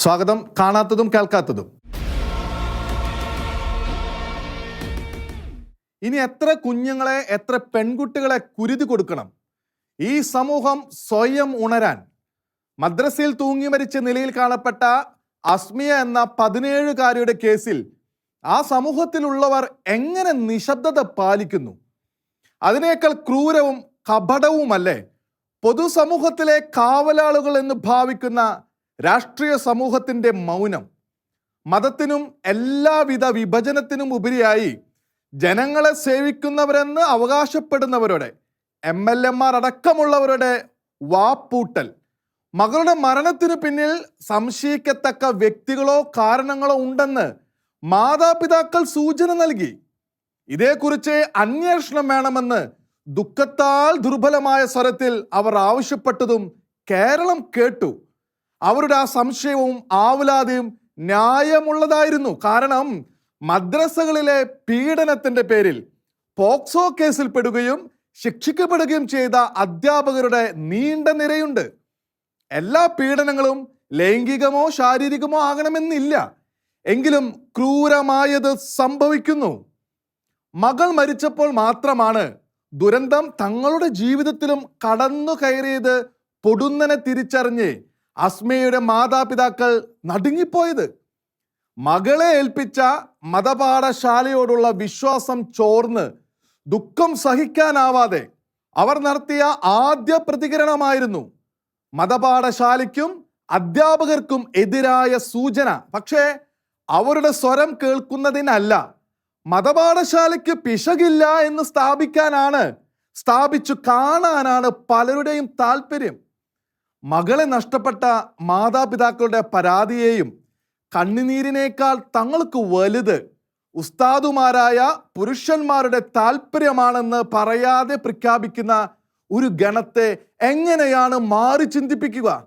സ്വാഗതം. കാണാത്തതും കേൾക്കാത്തതും. ഇനി എത്ര കുഞ്ഞുങ്ങളെ എത്ര പെൺകുട്ടികളെ കുരുതി കൊടുക്കണം? ഈ സമൂഹം സ്വയം ഉണരാൻ. മദ്രസയിൽ തൂങ്ങി മരിച്ച നിലയിൽ കാണപ്പെട്ട അസ്മിയ എന്ന പതിനേഴുകാരിയുടെ കേസിൽ ആ സമൂഹത്തിലുള്ളവർ എങ്ങനെ നിശബ്ദത പാലിക്കുന്നു? അതിനേക്കാൾ ക്രൂരവും കപടവുമല്ലേ? പൊതുസമൂഹത്തിലെ കാവലാളുകൾ എന്ന് ഭാവിക്കുന്ന രാഷ്ട്രീയ സമൂഹത്തിന്റെ മൗനം മതത്തിനും എല്ലാവിധ വിഭജനത്തിനും ഉപരിയായി ജനങ്ങളെ സേവിക്കുന്നവരെന്ന് അവകാശപ്പെടുന്നവരുടെ എം എൽ എമാർ അടക്കമുള്ളവരുടെ വാപ്പൂട്ടൽ. മകളുടെ മരണത്തിനു പിന്നിൽ സംശയിക്കത്തക്ക വ്യക്തികളോ കാരണങ്ങളോ ഉണ്ടെന്ന് മാതാപിതാക്കൾ സൂചന നൽകി. ഇതേക്കുറിച്ച് അന്വേഷണം വേണമെന്ന് ദുഃഖത്താൽ ദുർബലമായ സ്വരത്തിൽ അവർ ആവശ്യപ്പെട്ടതും കേരളം കേട്ടു. അവരുടെ ആ സംശയവും ആവലാതിയും ന്യായമുള്ളതായിരുന്നു. കാരണം മദ്രസകളിലെ പീഡനത്തിന്റെ പേരിൽ പോക്സോ കേസിൽ പെടുകയും ശിക്ഷിക്കപ്പെടുകയും ചെയ്ത അധ്യാപകരുടെ നീണ്ട നിരയുണ്ട്. എല്ലാ പീഡനങ്ങളും ലൈംഗികമോ ശാരീരികമോ ആകണമെന്നില്ല. എങ്കിലും ക്രൂരമായത് സംഭവിക്കുന്നു. മകൾ മരിച്ചപ്പോൾ മാത്രമാണ് ദുരന്തം തങ്ങളുടെ ജീവിതത്തിലും കടന്നു കയറിയത് പൊടുന്നനെ തിരിച്ചറിഞ്ഞ് അസ്മയുടെ മാതാപിതാക്കൾ നടുങ്ങിപ്പോയത്. മകളെ ഏൽപ്പിച്ച മതപാഠശാലയോടുള്ള വിശ്വാസം ചോർന്ന് ദുഃഖം സഹിക്കാനാവാതെ അവർ നടത്തിയ ആദ്യ പ്രതികരണമായിരുന്നു. മതപാഠശാലയ്ക്കും അധ്യാപകർക്കും എതിരായ സൂചന. പക്ഷേ അവരുടെ സ്വരം കേൾക്കുന്നതിനല്ല. മതപാഠശാലയ്ക്ക് പിശകില്ല എന്ന് സ്ഥാപിക്കാനാണ് സ്ഥാപിച്ചു കാണാനാണ് പലരുടെയും താല്പര്യം. മകളെ നഷ്ടപ്പെട്ട മാതാപിതാക്കളുടെ പരാതിയെയും കണ്ണുനീരിനേക്കാൾ തങ്ങൾക്ക് വലുത് ഉസ്താദുമാരായ പുരുഷന്മാരുടെ താല്പര്യമാണെന്ന് പറയാതെ പ്രഖ്യാപിക്കുന്ന ഒരു ഗണത്തെ എങ്ങനെയാണ് മാറി ചിന്തിപ്പിക്കുക?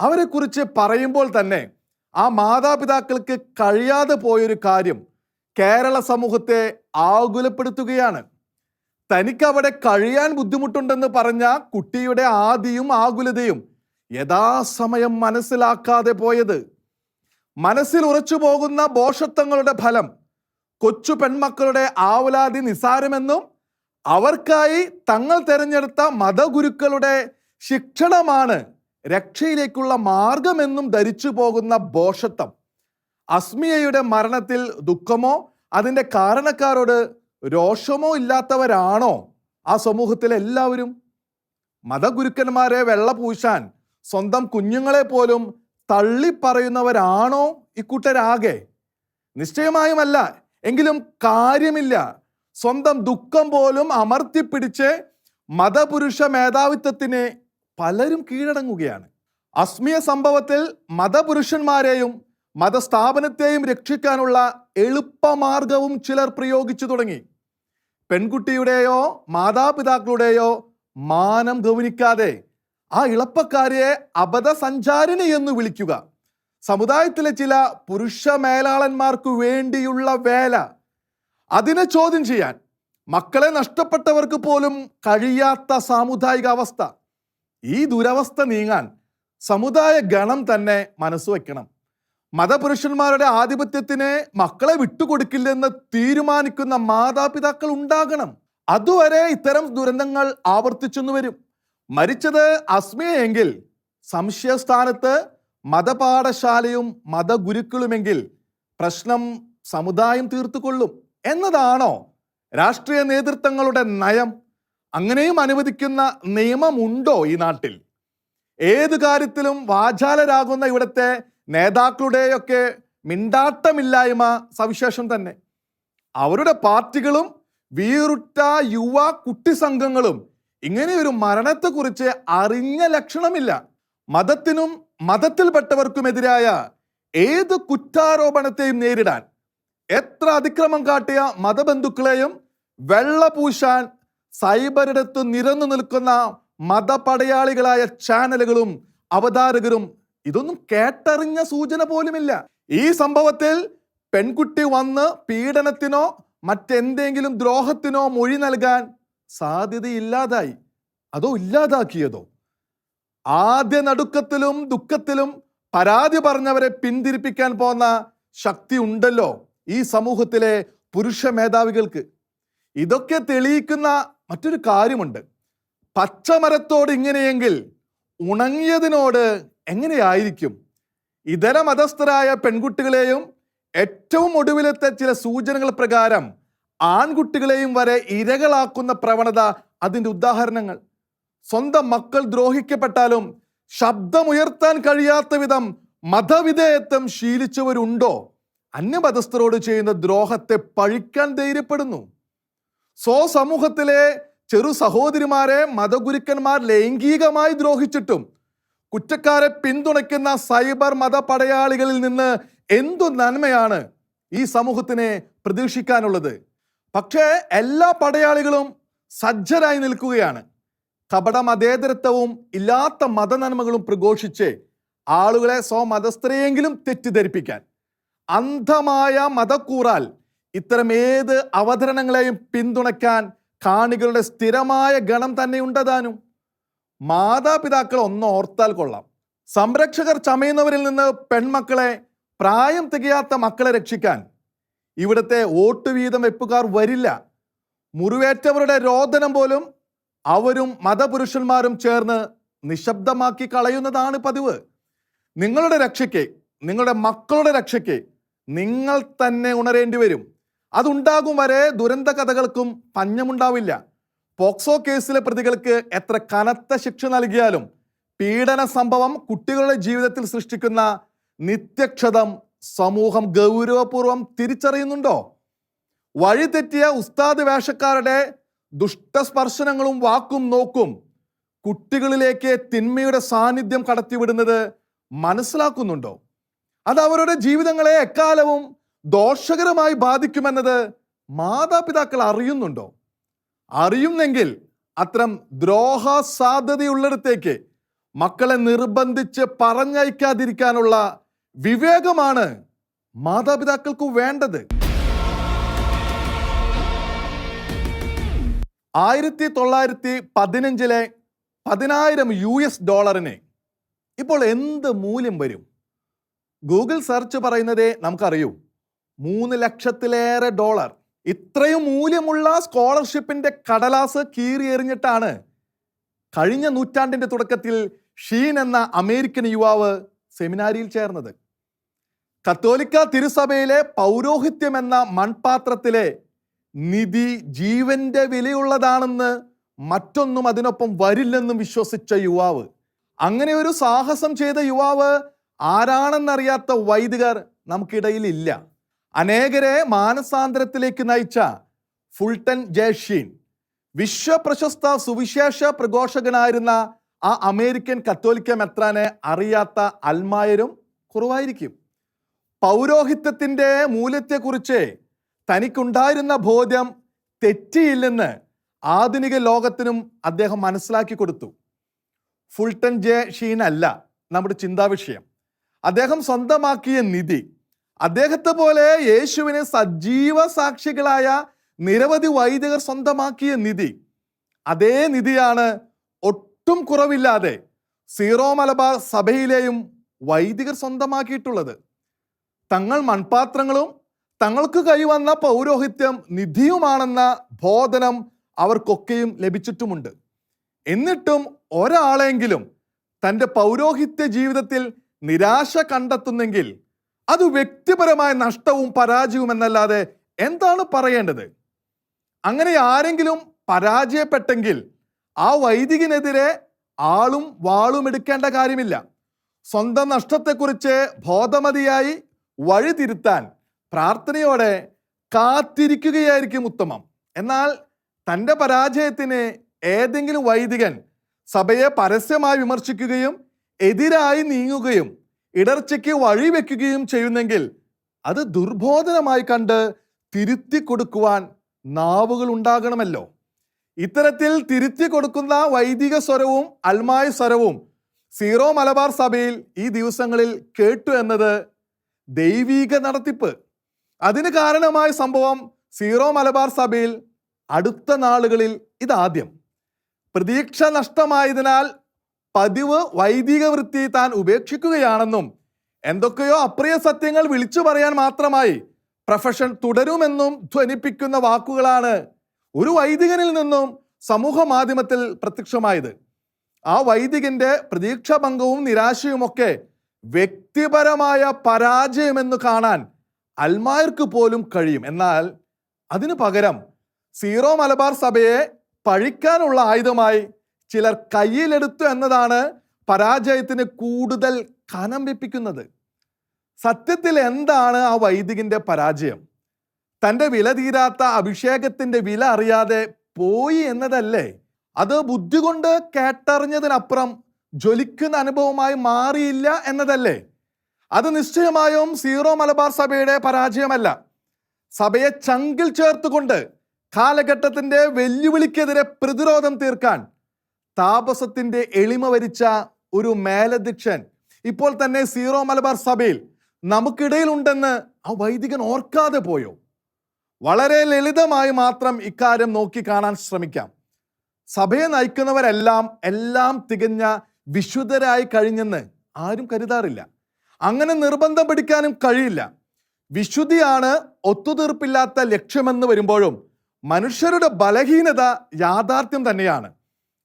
അവരെക്കുറിച്ച് പറയുമ്പോൾ തന്നെ ആ മാതാപിതാക്കൾക്ക് കഴിയാതെ പോയൊരു കാര്യം കേരള സമൂഹത്തെ ആകുലപ്പെടുത്തുകയാണ്. തനിക്ക് അവിടെ കഴിയാൻ ബുദ്ധിമുട്ടുണ്ടെന്ന് പറഞ്ഞ കുട്ടിയുടെ ആദിയും ആകുലതയും യഥാസമയം മനസ്സിലാക്കാതെ പോയത്. മനസ്സിൽ ഉറച്ചു പോകുന്ന ബോഷത്വങ്ങളുടെ ഫലം കൊച്ചു പെൺമക്കളുടെ ആവലാതി നിസാരമെന്നും അവർക്കായി തങ്ങൾ തെരഞ്ഞെടുത്ത മതഗുരുക്കളുടെ ശിക്ഷണമാണ് രക്ഷയിലേക്കുള്ള മാർഗമെന്നും ധരിച്ചു പോകുന്ന ബോഷത്വം. അസ്മിയയുടെ മരണത്തിൽ ദുഃഖമോ അതിന്റെ കാരണക്കാരോട് രോഷമോ ഇല്ലാത്തവരാണോ ആ സമൂഹത്തിലെ എല്ലാവരും മതഗുരുക്കന്മാരെ വെള്ള പൂശാൻ സ്വന്തം കുഞ്ഞുങ്ങളെ പോലും തള്ളിപ്പറയുന്നവരാണോ ഇക്കൂട്ടരാകെ നിശ്ചയമായുമല്ല എങ്കിലും കാര്യമില്ല. സ്വന്തം ദുഃഖം പോലും അമർത്തിപ്പിടിച്ച് മതപുരുഷ മേധാവിത്വത്തിന് പലരും കീഴടങ്ങുകയാണ്. അസ്മിയ സംഭവത്തിൽ മതപുരുഷന്മാരെയും മതസ്ഥാപനത്തെയും രക്ഷിക്കാനുള്ള എളുപ്പമാർഗവും ചിലർ പ്രയോഗിച്ചു തുടങ്ങി. പെൺകുട്ടിയുടെയോ മാതാപിതാക്കളുടെയോ മാനം ഗൗനിക്കാതെ ആ ഇളപ്പക്കാരിയെ അബദ്ധസഞ്ചാരിണി എന്ന് വിളിക്കുക. സമുദായത്തിലെ ചില പുരുഷ മേലാളന്മാർക്ക് വേണ്ടിയുള്ള വേല. അതിനെ ചോദ്യം ചെയ്യാൻ മക്കളെ നഷ്ടപ്പെട്ടവർക്ക് പോലും കഴിയാത്ത സാമുദായിക അവസ്ഥ. ഈ ദുരവസ്ഥ നീങ്ങാൻ സമുദായ ഗണം തന്നെ മനസ്സ് വയ്ക്കണം. മതപുരുഷന്മാരുടെ ആധിപത്യത്തിന് മക്കളെ വിട്ടുകൊടുക്കില്ലെന്ന് തീരുമാനിക്കുന്ന മാതാപിതാക്കൾ ഉണ്ടാകണം. അതുവരെ ഇത്തരം ദുരന്തങ്ങൾ ആവർത്തിച്ചെന്നു വരും. മരിച്ചത് അസ്മിയെങ്കിൽ സംശയസ്ഥാനത്ത് മതപാഠശാലയും മതഗുരുക്കളുമെങ്കിൽ പ്രശ്നം സമുദായം തീർത്തുകൊള്ളും എന്നതാണോ രാഷ്ട്രീയ നേതൃത്വങ്ങളുടെ നയം? അങ്ങനെയും അനുവദിക്കുന്ന നിയമമുണ്ടോ ഈ നാട്ടിൽ? ഏത് കാര്യത്തിലും വാചാലരാകുന്ന ഇവിടുത്തെ നേതാക്കളുടെയൊക്കെ മിണ്ടാട്ടമില്ലായ്മ സവിശേഷം തന്നെ. അവരുടെ പാർട്ടികളും വീറുറ്റ യുവ കുട്ടി സംഘങ്ങളും ഇങ്ങനെ ഒരു മരണത്തെക്കുറിച്ച് അറിഞ്ഞ ലക്ഷണമില്ല. മതത്തിനും മതത്തിൽപ്പെട്ടവർക്കുമെതിരായ ഏത് കുറ്റാരോപണത്തെയും നേരിടാൻ എത്ര അതിക്രമം കാട്ടിയ മതബന്ധുക്കളെയും വെള്ളപൂശാൻ സൈബറിടത്ത് നിരന്നു നിൽക്കുന്ന മതപടയാളികളായ ചാനലുകളും അവതാരകരും ഇതൊന്നും കേട്ടറിഞ്ഞ സൂചന പോലുമില്ല. ഈ സംഭവത്തിൽ പെൺകുട്ടി വന്ന് പീഡനത്തിനോ മറ്റെന്തെങ്കിലും ദ്രോഹത്തിനോ മൊഴി നൽകാൻ സാധ്യതയില്ലാതായി. അതോ ഇല്ലാതാക്കിയതോ? ആദ്യ നടുക്കത്തിലും ദുഃഖത്തിലും പരാതി പറഞ്ഞവരെ പിന്തിരിപ്പിക്കാൻ പോന്ന ശക്തി ഉണ്ടല്ലോ ഈ സമൂഹത്തിലെ പുരുഷ മേധാവികൾക്ക്. ഇതൊക്കെ തെളിയിക്കുന്ന മറ്റൊരു കാര്യമുണ്ട്. പച്ചമരത്തോട് ഇങ്ങനെയെങ്കിൽ ഉണങ്ങിയതിനോട് എങ്ങനെയായിരിക്കും? ഇതര മതസ്ഥരായ പെൺകുട്ടികളെയും ഏറ്റവും ഒടുവിലത്തെ ചില സൂചനകൾ പ്രകാരം ആൺകുട്ടികളെയും വരെ ഇരകളാക്കുന്ന പ്രവണത അതിന്റെ ഉദാഹരണങ്ങൾ. സ്വന്തം മക്കൾ ദ്രോഹിക്കപ്പെട്ടാലും ശബ്ദമുയർത്താൻ കഴിയാത്ത വിധം മതവിധേയത്വം ശീലിച്ചവരുണ്ടോ? അന്യമതസ്ഥരോട് ചെയ്യുന്ന ദ്രോഹത്തെ പഴിക്കാൻ ധൈര്യപ്പെടുന്നു. സ്വസമൂഹത്തിലെ ചെറു സഹോദരിമാരെ മതഗുരുക്കന്മാർ ലൈംഗികമായി ദ്രോഹിച്ചിട്ടും കുറ്റക്കാരെ പിന്തുണയ്ക്കുന്ന സൈബർ മത പടയാളികളിൽ നിന്ന് എന്തു നന്മയാണ് ഈ സമൂഹത്തിനെ പ്രതീക്ഷിക്കാനുള്ളത്? പക്ഷേ എല്ലാ പടയാളികളും സജ്ജരായി നിൽക്കുകയാണ്. കപട മതേതരത്വവും ഇല്ലാത്ത മതനന്മകളും പ്രഘോഷിച്ച് ആളുകളെ സ്വമതസ്ഥരെയെങ്കിലും തെറ്റിദ്ധരിപ്പിക്കാൻ. അന്ധമായ മതക്കൂറാൽ ഇത്തരം ഏത് അവതരണങ്ങളെയും പിന്തുണയ്ക്കാൻ കാണികളുടെ സ്ഥിരമായ ഗണം തന്നെ ഉണ്ടതാനും മാതാപിതാക്കൾ ഒന്ന് ഓർത്താൽ കൊള്ളാം. സംരക്ഷകർ ചമയുന്നവരിൽ നിന്ന് പെൺമക്കളെ പ്രായം തികയാത്ത മക്കളെ രക്ഷിക്കാൻ ഇവിടുത്തെ വോട്ട് വീതം വെപ്പുകാർ വരില്ല. മുറിവേറ്റവരുടെ രോദനം പോലും അവരും മതപുരുഷന്മാരും ചേർന്ന് നിശബ്ദമാക്കി കളയുന്നതാണ് പതിവ്. നിങ്ങളുടെ രക്ഷയ്ക്ക് നിങ്ങളുടെ മക്കളുടെ രക്ഷയ്ക്ക് നിങ്ങൾ തന്നെ ഉണരേണ്ടി വരും. അതുണ്ടാകും വരെ ദുരന്ത കഥകൾക്കും പഞ്ഞമുണ്ടാവില്ല. പോക്സോ കേസിലെ പ്രതികൾക്ക് എത്ര കനത്ത ശിക്ഷ നൽകിയാലും പീഡന സംഭവം കുട്ടികളുടെ ജീവിതത്തിൽ സൃഷ്ടിക്കുന്ന നിത്യക്ഷതം സമൂഹം ഗൗരവപൂർവം തിരിച്ചറിയുന്നുണ്ടോ? വഴിതെറ്റിയ ഉസ്താദ് വേഷക്കാരുടെ ദുഷ്ടസ്പർശനങ്ങളും വാക്കും നോക്കും കുട്ടികളിലേക്ക് തിന്മയുടെ സാന്നിധ്യം കടത്തിവിടുന്നത് മനസ്സിലാക്കുന്നുണ്ടോ? അത് അവരുടെ ജീവിതങ്ങളെ എക്കാലവും ദോഷകരമായി ബാധിക്കുമെന്നത് മാതാപിതാക്കൾ അറിയുന്നുണ്ടോ? അറിയുന്നെങ്കിൽ അത്തരം ദ്രോഹ സാധ്യതയുള്ളിടത്തേക്ക് മക്കളെ നിർബന്ധിച്ച് പറഞ്ഞയക്കാതിരിക്കാനുള്ള വിവേകമാണ് മാതാപിതാക്കൾക്ക് വേണ്ടത്. ആയിരത്തി തൊള്ളായിരത്തി പതിനഞ്ചിലെ പതിനായിരം യു എസ് ഡോളറിന് ഇപ്പോൾ എന്ത് മൂല്യം വരും? ഗൂഗിൾ സെർച്ച് പറയുന്നതേ നമുക്കറിയൂ. മൂന്ന് ലക്ഷത്തിലേറെ ഡോളർ. ഇത്രയും മൂല്യമുള്ള സ്കോളർഷിപ്പിന്റെ കടലാസ് കീറിയെറിഞ്ഞിട്ടാണ് കഴിഞ്ഞ നൂറ്റാണ്ടിന്റെ തുടക്കത്തിൽ ഷീൻ എന്ന അമേരിക്കൻ യുവാവ് സെമിനാരിയിൽ ചേർന്നത്. കത്തോലിക്ക തിരുസഭയിലെ പൗരോഹിത്യം എന്ന മൺപാത്രത്തിലെ നിധി ജീവന്റെ വിലയുള്ളതാണെന്ന് മറ്റൊന്നും അതിനൊപ്പം വരില്ലെന്നും വിശ്വസിച്ച യുവാവ്. അങ്ങനെ ഒരു സാഹസം ചെയ്ത യുവാവ് ആരാണെന്നറിയാത്ത വൈദികർ നമുക്കിടയിൽ ഇല്ല. അനേകരെ മാനസാന്തരത്തിലേക്ക് നയിച്ച ഫുൾട്ടൻ ജയഷീൻ വിശ്വപ്രശസ്ത സുവിശേഷ പ്രഘോഷകനായിരുന്ന ആ അമേരിക്കൻ കത്തോലിക്ക മെത്രാനെ അറിയാത്ത അൽമായരും കുറവായിരിക്കും. പൗരോഹിത്യത്തിന്റെ മൂല്യത്തെക്കുറിച്ച് തനിക്കുണ്ടായിരുന്ന ബോധ്യം തെറ്റിയില്ലെന്ന് ആധുനിക ലോകത്തിനും അദ്ദേഹം മനസ്സിലാക്കി കൊടുത്തു. ഫുൾട്ടൻ ജെ ഷീൻ അല്ല നമ്മുടെ ചിന്താവിഷയം അദ്ദേഹം സ്വന്തമാക്കിയ നിധി അദ്ദേഹത്തെ പോലെ യേശുവിനെ സജീവ സാക്ഷികളായ നിരവധി വൈദികർ സ്വന്തമാക്കിയ നിധി. അതേ നിധിയാണ് ഒട്ടും കുറവില്ലാതെ സീറോ മലബാർ സഭയിലെയും വൈദികർ സ്വന്തമാക്കിയിട്ടുള്ളത്. തങ്ങൾ മൺപാത്രങ്ങളും തങ്ങൾക്ക് കൈവന്ന പൗരോഹിത്യം നിധിയുമാണെന്ന ബോധനം അവർക്കൊക്കെയും ലഭിച്ചിട്ടുമുണ്ട്. എന്നിട്ടും ഒരാളെങ്കിലും തന്റെ പൗരോഹിത്യ ജീവിതത്തിൽ നിരാശ കണ്ടെത്തുന്നെങ്കിൽ അത് വ്യക്തിപരമായ നഷ്ടവും പരാജയവും എന്നല്ലാതെ എന്താണ് പറയേണ്ടത്? അങ്ങനെ ആരെങ്കിലും പരാജയപ്പെട്ടെങ്കിൽ ആ വൈദികനെതിരെ ആളും വാളും എടുക്കേണ്ട കാര്യമില്ല. സ്വന്തം നഷ്ടത്തെക്കുറിച്ച് ബോധമതിയായി വഴിതിരുത്താൻ പ്രാർത്ഥനയോടെ കാത്തിരിക്കുകയായിരിക്കും ഉത്തമം. എന്നാൽ തന്റെ പരാജയത്തിന് ഏതെങ്കിലും വൈദികൻ സഭയെ പരസ്യമായി വിമർശിക്കുകയും എതിരായി നീങ്ങുകയും ഇടർച്ചയ്ക്ക് വഴിവെക്കുകയും ചെയ്യുന്നെങ്കിൽ അത് ദുർബോധനമായി കണ്ട് തിരുത്തി കൊടുക്കുവാൻ നാവുകൾ ഉണ്ടാകണമല്ലോ. ഇത്തരത്തിൽ തിരുത്തി കൊടുക്കുന്ന വൈദിക സ്വരവും അൽമായ സ്വരവും സീറോ മലബാർ സഭയിൽ ഈ ദിവസങ്ങളിൽ കേട്ടു എന്നത് ദൈവീക നടത്തിപ്പ്. അതിന് കാരണമായ സംഭവം സീറോ മലബാർ സഭയിൽ അടുത്ത നാളുകളിൽ ഇതാദ്യം. പ്രതീക്ഷ നഷ്ടമായതിനാൽ പതിവ് വൈദിക വൃത്തി താൻ ഉപേക്ഷിക്കുകയാണെന്നും എന്തൊക്കെയോ അപ്രിയ സത്യങ്ങൾ വിളിച്ചു പറയാൻ മാത്രമായി പ്രൊഫഷൻ തുടരുമെന്നും ധ്വനിപ്പിക്കുന്ന വാക്കുകളാണ് ഒരു വൈദികനിൽ നിന്നും സമൂഹ മാധ്യമത്തിൽ പ്രത്യക്ഷമായത്. ആ വൈദികന്റെ പ്രതീക്ഷാഭംഗവും നിരാശയുമൊക്കെ വ്യക്തിപരമായ പരാജയമെന്ന് കാണാൻ അൽമായർക്ക് പോലും കഴിയും. എന്നാൽ അതിനു പകരം സീറോ മലബാർ സഭയെ പഴിക്കാനുള്ള ആയുധമായി ചിലർ കയ്യിലെടുത്തു എന്നതാണ് പരാജയത്തിന് കൂടുതൽ കനം വെപ്പിക്കുന്നത്. സത്യത്തിൽ എന്താണ് ആ വൈദികന്റെ പരാജയം? തന്റെ വില തീരാത്ത അഭിഷേകത്തിന്റെ വില അറിയാതെ പോയി എന്നതല്ലേ? അത് ബുദ്ധി കൊണ്ട് കേട്ടറിഞ്ഞതിനപ്പുറം ജ്വലിക്കുന്ന അനുഭവമായി മാറിയില്ല എന്നതല്ലേ? അത് നിശ്ചയമായും സീറോ മലബാർ സഭയുടെ പരാജയമല്ല. സഭയെ ചങ്കിൽ ചേർത്തുകൊണ്ട് കാലഘട്ടത്തിന്റെ വെല്ലുവിളിക്കെതിരെ പ്രതിരോധം തീർക്കാൻ താപസത്തിന്റെ എളിമ വരിച്ച ഒരു മേലധ്യക്ഷൻ ഇപ്പോൾ തന്നെ സീറോ മലബാർ സഭയിൽ നമുക്കിടയിൽ ഉണ്ടെന്ന് ആ വൈദികൻ ഓർക്കാതെ പോയോ? വളരെ ലളിതമായി മാത്രം ഇക്കാര്യം നോക്കി കാണാൻ ശ്രമിക്കാം. സഭയെ നയിക്കുന്നവരെല്ലാം എല്ലാം തികഞ്ഞ വിശുദ്ധരായി കഴിഞ്ഞെന്ന് ആരും കരുതാറില്ല. അങ്ങനെ നിർബന്ധം പിടിക്കാനും കഴിയില്ല. വിശുദ്ധിയാണ് ഒത്തുതീർപ്പില്ലാത്ത ലക്ഷ്യമെന്ന് വരുമ്പോഴും മനുഷ്യരുടെ ബലഹീനത യാഥാർത്ഥ്യം തന്നെയാണ്.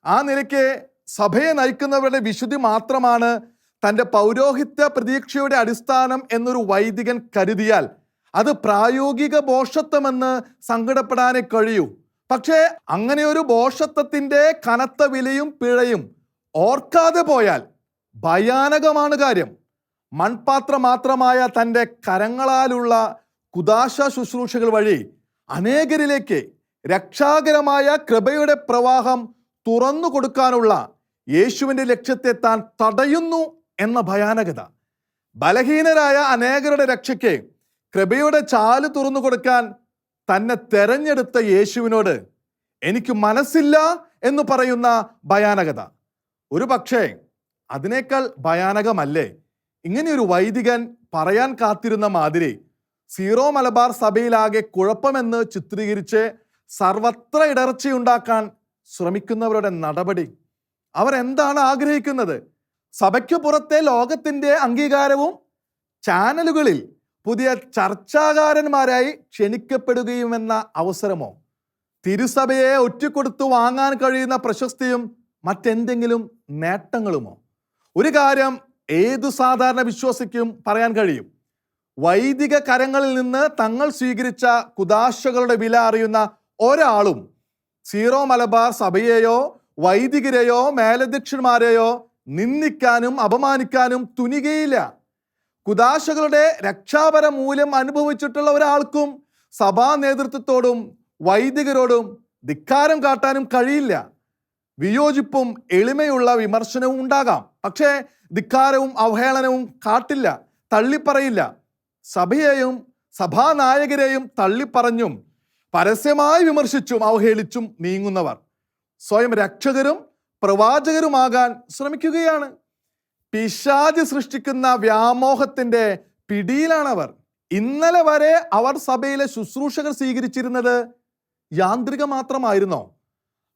ആ നിലയ്ക്ക് സഭയെ നയിക്കുന്നവരുടെ വിശുദ്ധി മാത്രമാണ് തന്റെ പൗരോഹിത്യ പ്രതീക്ഷയുടെ അടിസ്ഥാനം എന്നൊരു വൈദികൻ കരുതിയാൽ അത് പ്രായോഗിക ബോഷത്വമെന്ന് സങ്കടപ്പെടാനേ കഴിയൂ. പക്ഷേ അങ്ങനെയൊരു ബോഷത്വത്തിന്റെ കനത്ത വിലയും പിഴയും ഓർക്കാതെ പോയാൽ ഭയാനകമാണ് കാര്യം. മൺപാത്രം മാത്രമായ തന്റെ കരങ്ങളാലുള്ള കുദാശ ശുശ്രൂഷകൾ വഴി അനേകരിലേക്ക് രക്ഷാകരമായ കൃപയുടെ പ്രവാഹം തുറന്നു കൊടുക്കാനുള്ള യേശുവിന്റെ ലക്ഷ്യത്തെ താൻ തടയുന്നു എന്ന ഭയാനകത. ബലഹീനരായ അനേകരുടെ രക്ഷയ്ക്ക് കൃപയുടെ ചാൽ തുറന്നു കൊടുക്കാൻ തന്നെ തെരഞ്ഞെടുത്ത യേശുവിനോട് എനിക്ക് മനസ്സില്ല എന്ന് പറയുന്ന ഭയാനകത. ഒരു പക്ഷേ അതിനേക്കാൾ ഭയാനകമല്ലേ? ഇങ്ങനെയൊരു വൈദികൻ പറയാൻ കാത്തിരുന്ന മാതിരി സീറോ മലബാർ സഭയിലാകെ കുഴപ്പമെന്ന് ചിത്രീകരിച്ച് സർവത്ര ഇടർച്ചയുണ്ടാക്കാൻ ശ്രമിക്കുന്നവരുടെ നടപടി. അവർ എന്താണ് ആഗ്രഹിക്കുന്നത്? സഭയ്ക്ക് പുറത്തെ ലോകത്തിന്റെ അംഗീകാരവും ചാനലുകളിൽ പുതിയ ചർച്ചാകാരന്മാരായി ക്ഷണിക്കപ്പെടുകയുമെന്ന അവസരമോ? തിരുസഭയെ ഒറ്റക്കൊടുത്തു വാങ്ങാൻ കഴിയുന്ന പ്രശസ്തിയും മറ്റെന്തെങ്കിലും നേട്ടങ്ങളുമോ? ഒരു കാര്യം ഏതു സാധാരണ വിശ്വാസിക്കും പറയാൻ കഴിയും. വൈദിക കരങ്ങളിൽ നിന്ന് തങ്ങൾ സ്വീകരിച്ച കുദാശകളുടെ വില അറിയുന്ന ഒരാളും സീറോ മലബാർ സഭയെയോ വൈദികരെയോ മേലധ്യക്ഷന്മാരെയോ നിന്ദിക്കാനും അപമാനിക്കാനും തുനികയില്ല. കുദാശകളുടെ രക്ഷാപര മൂല്യം അനുഭവിച്ചിട്ടുള്ള ഒരാൾക്കും സഭാ നേതൃത്വത്തോടും വൈദികരോടും ധിക്കാരം കാട്ടാനും കഴിയില്ല. വിയോജിപ്പും എളിമയുള്ള വിമർശനവും ഉണ്ടാകാം. പക്ഷേ ധിക്കാരവും അവഹേളനവും കാട്ടില്ല തള്ളിപ്പറയില്ല. സഭയെയും സഭാനായകരെയും തള്ളിപ്പറഞ്ഞും പരസ്യമായി വിമർശിച്ചും അവഹേളിച്ചും നീങ്ങുന്നവർ സ്വയം രക്ഷകരും പ്രവാചകരുമാകാൻ ശ്രമിക്കുകയാണ്. പിശാജ് സൃഷ്ടിക്കുന്ന വ്യാമോഹത്തിന്റെ പിടിയിലാണവർ. ഇന്നലെ വരെ അവർ സഭയിലെ ശുശ്രൂഷകർ സ്വീകരിച്ചിരുന്നത് യാന്ത്രിക മാത്രമായിരുന്നോ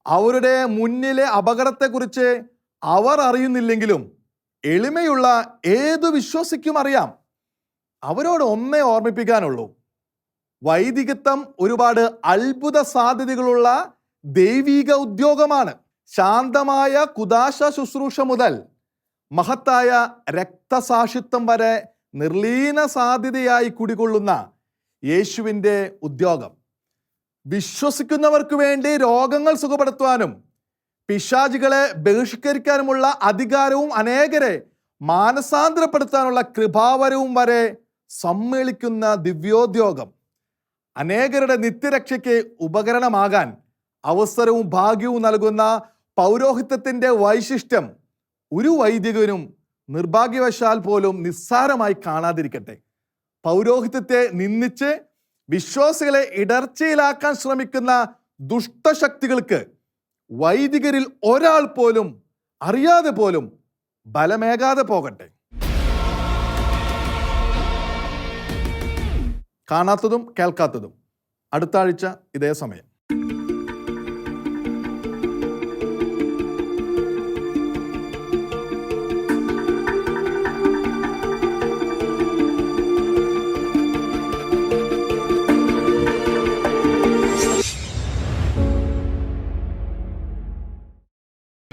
അവരുടെ മുന്നിലെ അപകടത്തെക്കുറിച്ച് അവർ അറിയുന്നില്ലെങ്കിലും എളിമയുള്ള ഏതു വിശ്വസിക്കും അറിയാം. അവരോട് ഒന്നേ ഓർമ്മിപ്പിക്കാനുള്ളൂ. വൈദികത്വം ഒരുപാട് അത്ഭുത സാധ്യതകളുള്ള ദൈവീക ഉദ്യോഗമാണ്. ശാന്തമായ കുദാശ ശുശ്രൂഷ മുതൽ മഹത്തായ രക്തസാക്ഷിത്വം വരെ നിർലീന സാധ്യതയായി കുടികൊള്ളുന്ന യേശുവിന്റെ ഉദ്യോഗം. വിശ്വസിക്കുന്നവർക്ക് വേണ്ടി രോഗങ്ങൾ സുഖപ്പെടുത്തുവാനും പിശാചികളെ ബഹിഷ്കരിക്കാനുമുള്ള അധികാരവും അനേകരെ മാനസാന്തരപ്പെടുത്താനുള്ള കൃപാവരവും വരെ സമ്മേളിക്കുന്ന ദിവ്യോദ്യോഗം. അനേകരുടെ നിത്യരക്ഷയ്ക്ക് ഉപകരണമാകാൻ അവസരവും ഭാഗ്യവും നൽകുന്ന പൗരോഹിത്യത്തിന്റെ വൈശിഷ്ട്യം ഒരു വൈദികനും നിർഭാഗ്യവശാൽ പോലും നിസ്സാരമായി കാണാതിരിക്കട്ടെ. പൗരോഹിത്യത്തെ നിന്ദിച്ച് വിശ്വാസികളെ ഇടർച്ചയിലാക്കാൻ ശ്രമിക്കുന്ന ദുഷ്ടശക്തികൾക്ക് വൈദികരിൽ ഒരാൾ പോലും അറിയാതെ പോലും ബലമേകാതെ പോകട്ടെ. കാണാത്തതും കേൾക്കാത്തതും. അടുത്ത ആഴ്ച ഇതേ സമയം.